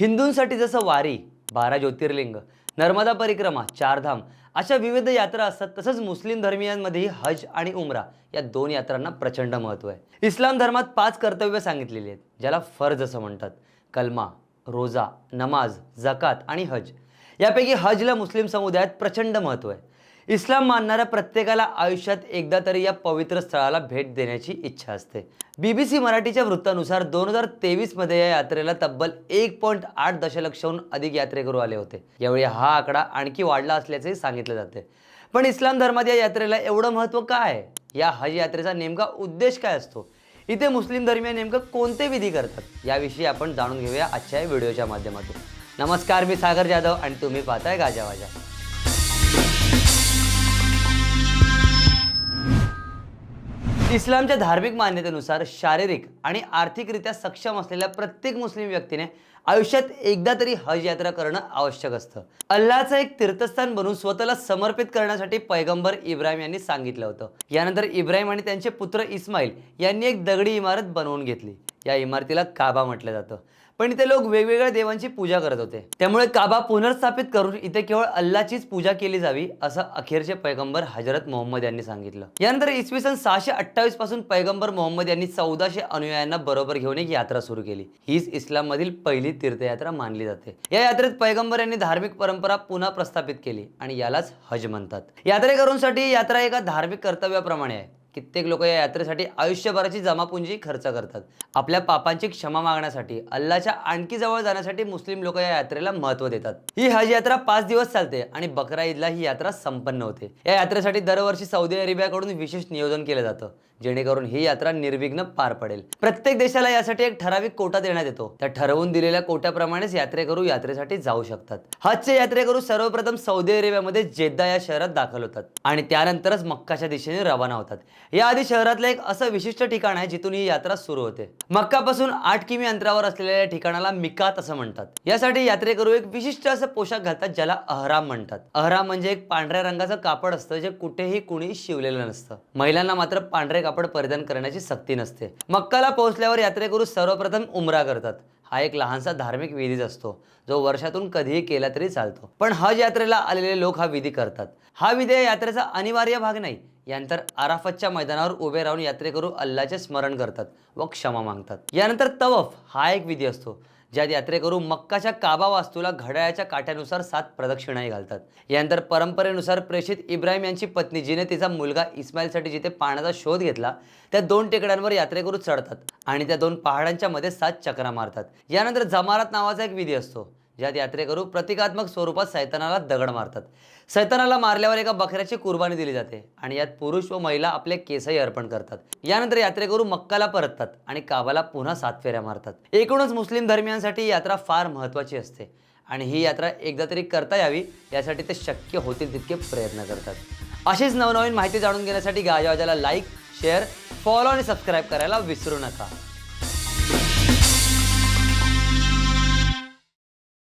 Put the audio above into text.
हिंदूंसाठी जसं वारी बारा ज्योतिर्लिंग नर्मदा परिक्रमा चारधाम अशा विविध यात्रा असतात तसंच मुस्लिम धर्मियांमध्येही हज आणि उमरा या दोन यात्रांना प्रचंड महत्त्व आहे. इस्लाम धर्मात पाच कर्तव्य सांगितलेली आहेत ज्याला फर्ज असं म्हणतात. कलमा रोजा नमाज जकात आणि हज. यापैकी हजला मुस्लिम समुदायात प्रचंड महत्त्व आहे. इस्लाम मानणाऱ्या प्रत्येकाला आयुष्यात एकदा तरी या पवित्र स्थळाला भेट देण्याची इच्छा असते. बी बी सी मराठीच्या वृत्तानुसार दोन हजार तेवीसमध्ये या यात्रेला तब्बल एक पॉईंट आठ दशलक्षहून अधिक यात्रेकरू आले होते. यावेळी हा आकडा आणखी वाढला असल्याचंही सांगितलं जाते. पण इस्लाम धर्मात या यात्रेला एवढं महत्त्व काय आहे? या हज यात्रेचा नेमका उद्देश काय असतो? इथे मुस्लिम धर्मीय नेमकं कोणते विधी करतात? याविषयी आपण जाणून घेऊया आजच्या या व्हिडिओच्या माध्यमातून. नमस्कार मी सागर जाधव आणि तुम्ही पाहताय गाजावाजा इस्लामच्या धार्मिक मान्यतेनुसार शारीरिक आणि आर्थिकरित्या सक्षम असलेल्या प्रत्येक मुस्लिम व्यक्तीने आयुष्यात एकदा तरी हज यात्रा करणं आवश्यक असतं. अल्लाचं एक तीर्थस्थान बनवून स्वतःला समर्पित करण्यासाठी पैगंबर इब्राहिम यांनी सांगितलं होतं. यानंतर इब्राहिम आणि त्यांचे पुत्र इस्माईल यांनी एक दगडी इमारत बनवून घेतली. या इमारतीला काबा म्हटलं जातं. पण इथे लोक वेगवेगळ्या देवांची पूजा करत होते. त्यामुळे काबा पुनर्स्थापित करून इथे केवळ अल्लाचीच पूजा केली जावी असं अखेरचे पैगंबर हजरत मोहम्मद यांनी सांगितलं. यानंतर इसवी सन सहाशे अठ्ठावीसपासून पैगंबर मोहम्मद यांनी चौदाशे अनुयायांना बरोबर घेऊन एक यात्रा सुरू केली. हीच इस्लाम मधील पहिली तीर्थयात्रा मानली जाते. या यात्रेत पैगंबर यांनी धार्मिक परंपरा पुन्हा प्रस्थापित केली आणि यालाच हज म्हणतात. यात्रेकरूंसाठी यात्रा एका धार्मिक कर्तव्याप्रमाणे आहे. कित्येक लोक या यात्रेसाठी आयुष्यभराची जमापुंजी खर्च करतात. आपल्या पापांची क्षमा मागण्यासाठी अल्लाच्या आणखी जवळ जाण्यासाठी मुस्लिम लोक या यात्रेला महत्त्व देतात. ही हज यात्रा पाच दिवस चालते आणि बकरा ईदला ही यात्रा संपन्न होते. या यात्रेसाठी दरवर्षी सौदी अरेबियाकडून विशेष नियोजन केलं जातं. जेणेकरून ही यात्रा निर्विघ्न पार पडेल. प्रत्येक देशाला यासाठी एक ठराविक कोटा देण्यात येतो. त्या ठरवून दिलेल्या कोट्याप्रमाणेच यात्रेकरू यात्रेसाठी जाऊ शकतात. हजचे यात्रेकरू सर्वप्रथम सौदी अरेबियामध्ये जेद्दा या शहरात दाखल होतात आणि त्यानंतरच मक्काच्या दिशेने रवाना होतात. याआधी शहरातलं एक असं विशिष्ट ठिकाण आहे जिथून ही यात्रा सुरू होते. मक्कापासून आठ किमी अंतरावर असलेल्या या ठिकाणाला मिकात असं म्हणतात. यासाठी यात्रेकरू एक विशिष्ट असं पोशाख घालतात ज्याला अहराम म्हणतात. अहराम म्हणजे एक पांढऱ्या रंगाचं कापड असतं जे कुठेही कुणी शिवलेलं नसतं. महिलांना मात्र पांढरे कापड परिधान करण्याची सक्ती नसते. मक्काला पोहोचल्यावर यात्रेकरू सर्वप्रथम उमरा करतात. हा एक लहानसा धार्मिक विधीच असतो जो वर्षातून कधीही केला तरी चालतो. पण हज यात्रेला आलेले लोक हा विधी करतात. हा विधी यात्रेचा अनिवार्य भाग नाही. यानंतर आराफतच्या मैदानावर उभे राहून यात्रेकरू अल्लाचे स्मरण करतात व क्षमा मागतात. यानंतर तवफ हा एक विधी असतो. ज्यात यात्रेकरू मक्काच्या काबा वास्तूला घड्याळाच्या काठ्यानुसार सात प्रदक्षिणाही घालतात. यानंतर परंपरेनुसार प्रेषित इब्राहिम यांची पत्नी जिने तिचा मुलगा इस्माईलसाठी जिथे पाण्याचा शोध घेतला त्या दोन टेकड्यांवर यात्रेकरू चढतात आणि त्या दोन पहाडांच्या मध्ये सात चक्रा मारतात. यानंतर जमारात नावाचा एक विधी असतो. ज्यात यात्रेकरू प्रतिकात्मक स्वरूपात सैतानाला दगड मारतात. सैतानाला मारल्यावर एका बकऱ्याची कुर्बानी दिली जाते आणि यात पुरुष व महिला आपले केसही अर्पण करतात. यानंतर यात्रेकरू मक्काला परततात आणि काबाला पुन्हा सात फेऱ्या मारतात. एकूणच मुस्लिम धर्मियांसाठी ही यात्रा फार महत्त्वाची असते आणि ही यात्रा एकदा तरी करता यावी यासाठी ते शक्य होतील तितके प्रयत्न करतात. अशीच नवनवीन माहिती जाणून घेण्यासाठी गाजावाजाला लाईक शेअर फॉलो आणि सबस्क्राईब करायला विसरू नका.